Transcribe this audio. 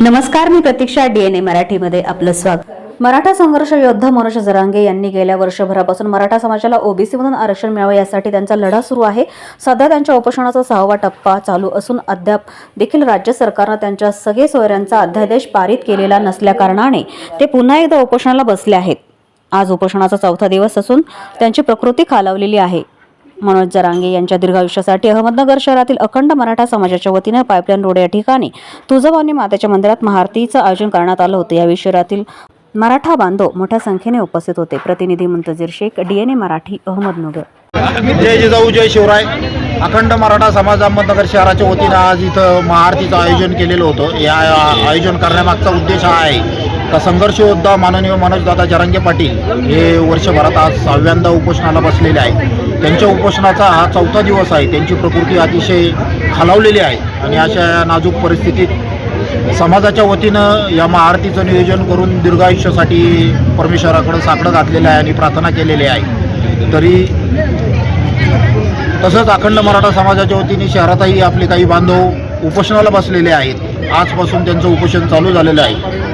नमस्कार मी प्रतीक्षा डीएनए मराठीमध्ये आपलं स्वागत. मराठा संघर्ष योद्धा मनोज जरांगे यांनी गेल्या वर्षभरापासून मराठा समाजाला ओबीसीमधून आरक्षण मिळावं यासाठी त्यांचा लढा सुरू आहे. सध्या त्यांच्या उपोषणाचा सहावा टप्पा चालू असून अद्याप देखील राज्य सरकारनं त्यांच्या सगळे सोयऱ्यांचा अध्यादेश पारित केलेला नसल्याकारणाने ते पुन्हा एकदा उपोषणाला बसले आहेत. आज उपोषणाचा चौथा दिवस असून त्यांची प्रकृती खालावलेली आहे. मनोज जरांगे यांच्या दीर्घायुष्यासाठी अहमदनगर शहरातील अखंड मराठा समाजाच्या वतीनं पाईपलाईन रोड या ठिकाणी तुळजाभवानी मातेच्या मंदिरात महाआरतीचं आयोजन करण्यात आलं होतं. यावेळी शहरातील मराठा बांधव मोठ्या संख्येने उपस्थित होते. प्रतिनिधी मुंतजीर शेख डीएनए मराठी अहमदनगर. जय जिजाऊ जय शिवराय. अखंड मराठा समाज अहमदनगर शहराच्या वतीनं आज इथं महाआरतीचं आयोजन केलेलं होतं. या आयोजन करण्यामागचा उद्देश हा आहे का संघर्ष योद्धा माननीय मनोजदादा जरांगे पाटील हे वर्षभरात आज सहाव्यांदा उपोषणाला बसलेले आहे त्यांच्या उपोषणाचा हा चौथा दिवस आहे. त्यांची प्रकृती अतिशय खालावलेली आहे. आणि अशा नाजूक परिस्थितीत समाजाच्या वतीनं या महाआरतीचं नियोजन करून दीर्घायुष्यासाठी परमेश्वराकडं साकडं घातलेलं आहे आणि प्रार्थना केलेली आहे. तरी तसंच अखंड मराठा समाजाच्या वतीने शहरातही आपले काही बांधव उपोषणाला बसलेले आहेत. आजपासून त्यांचं उपोषण चालू झालेलं आहे.